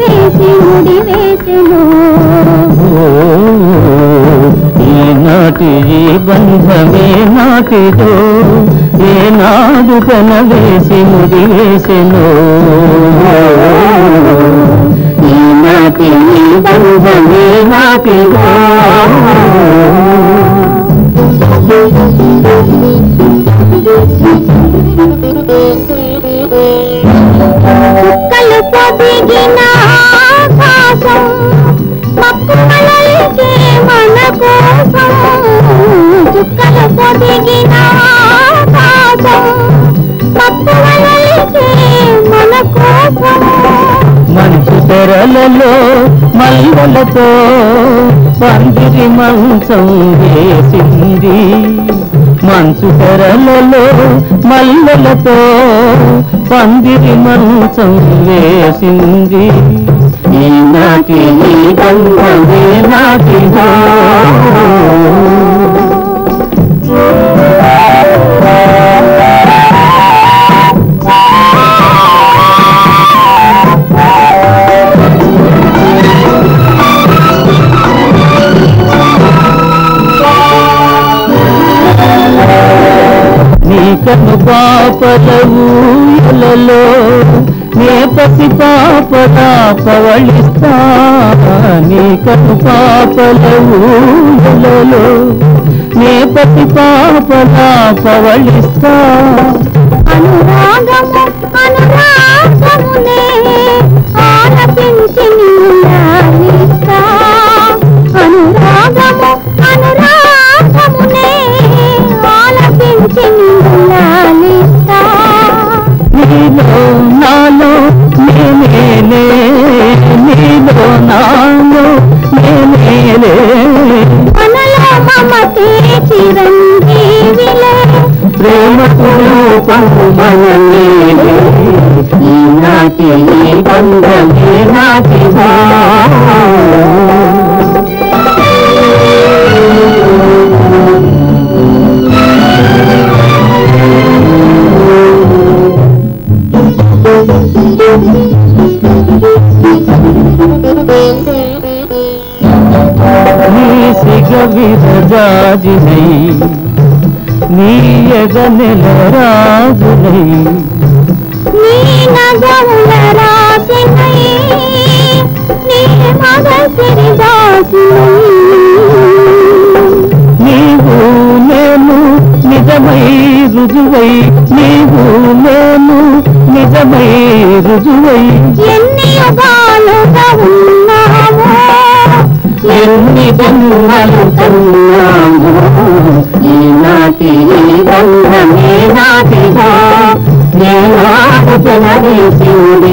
వేసి ముడి వేసెను ఈనాటి బంధమే నాటిదో ఏనాడు కనవేసి ముడి వేసెను ఈనాటి బంధమే నాటిదో పొదిగిన ఆకాశం మన కోసం చుక్కలు పొదిగి తెరలలో మల్లలతో పందిరి మంచం వేసింది. మంచు తెరలలో మల్లలతో పందిరి మంచం వేసింది. ఈనాటి నాటి కను పాపలవు ఊయలలో నే పసి పాపల పవళిస్తా. నీ కను పాపలవు ఊయలలో నే పసి పాపల పవళిస్తా. అనురాగము అనురాగమునే ఆలపించి నీలో నాలో నేనేలే. మనలో మమతే చిరంజీవిలే. ప్రేమకు రూపము మనమేలే ఈనాటి ఈ బంధమే నాటిదా నీ. సిగ విరజాజినై నీ ఎగ నెల రాజునై నీ నగముల రాసినై నీ మగసిరి నీవు నేను నిజమై రుజువై నీవు నేను నిజమై రుజువై ఎన్ని యుగాలుగా ఎన్ని జన్మలు కన్నాము నాటి రంగమే నాటిగా ఈనాడు జనరేసింది